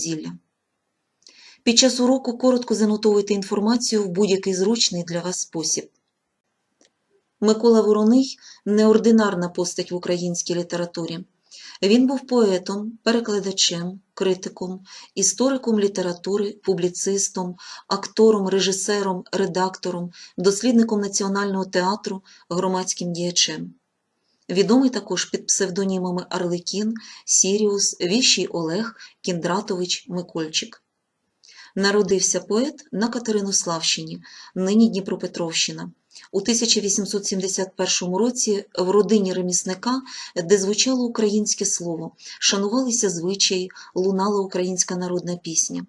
зілля. Під час уроку коротко занотовуйте інформацію в будь-який зручний для вас спосіб. Микола Вороний неординарна постать в українській літературі. Він був поетом, перекладачем, критиком, істориком літератури, публіцистом, актором, режисером, редактором, дослідником національного театру, громадським діячем. Відомий також під псевдонімами Арлекін, Сіріус, Віщий Олег, Кіндратович, Микольчик. Народився поет на Катеринославщині, нині Дніпропетровщина. У 1871 році в родині ремісника, де звучало українське слово, шанувалися звичаї, лунала українська народна пісня.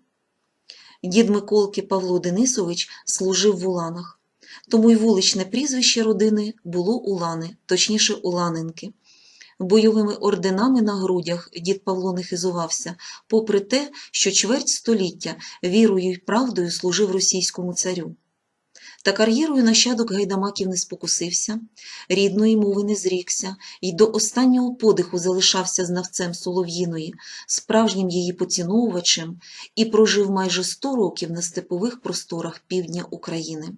Дід Миколки Павло Денисович служив в Уланах, тому й вуличне прізвище родини було Улани, точніше Уланенки. Бойовими орденами на грудях дід Павло не хизувався, попри те, що чверть століття вірою й правдою служив російському царю. Та кар'єрою нащадок гайдамаків не спокусився, рідної мови не зрікся і до останнього подиху залишався знавцем Солов'їної, справжнім її поціновувачем і прожив майже 100 років на степових просторах півдня України.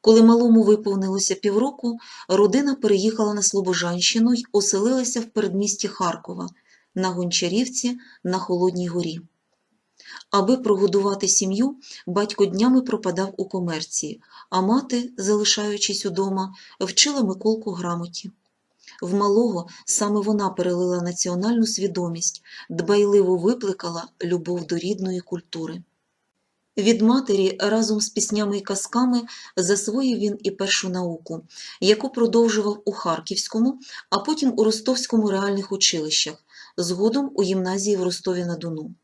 Коли малому виповнилося півроку, родина переїхала на Слобожанщину й оселилася в передмісті Харкова, на Гончарівці на Холодній горі. Аби прогодувати сім'ю, батько днями пропадав у комерції, а мати, залишаючись удома, вчила Миколку грамоті. В малого саме вона перелила національну свідомість, дбайливо викликала любов до рідної культури. Від матері разом з піснями і казками засвоїв він і першу науку, яку продовжував у Харківському, а потім у Ростовському реальних училищах, згодом у гімназії в Ростові-на-Дону.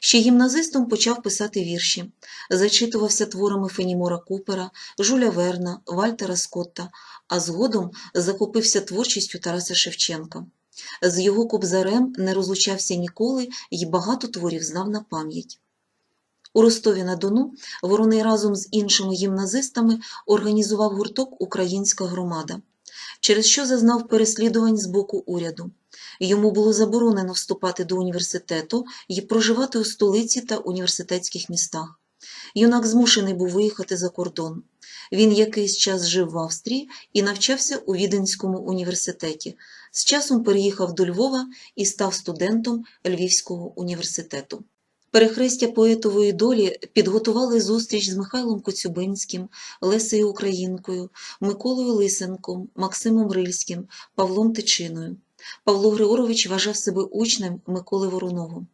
Ще гімназистом почав писати вірші, зачитувався творами Фенімора Купера, Жуля Верна, Вальтера Скотта, а згодом захопився творчістю Тараса Шевченка. З його кобзарем не розлучався ніколи і багато творів знав на пам'ять. У Ростові-на-Дону Вороний разом з іншими гімназистами організував гурток Українська громада, через що зазнав переслідувань з боку уряду. Йому було заборонено вступати до університету і проживати у столиці та університетських містах. Юнак змушений був виїхати за кордон. Він якийсь час жив в Австрії і навчався у Віденському університеті. З часом переїхав до Львова і став студентом Львівського університету. Перехрестя поетової долі підготували зустріч з Михайлом Коцюбинським, Лесею Українкою, Миколою Лисенком, Максимом Рильським, Павлом Тичиною. Павло Григорович вважав себе учнем Миколи Вороного.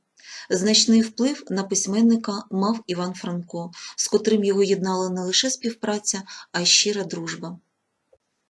Значний вплив на письменника мав Іван Франко, з котрим його єднала не лише співпраця, а й щира дружба.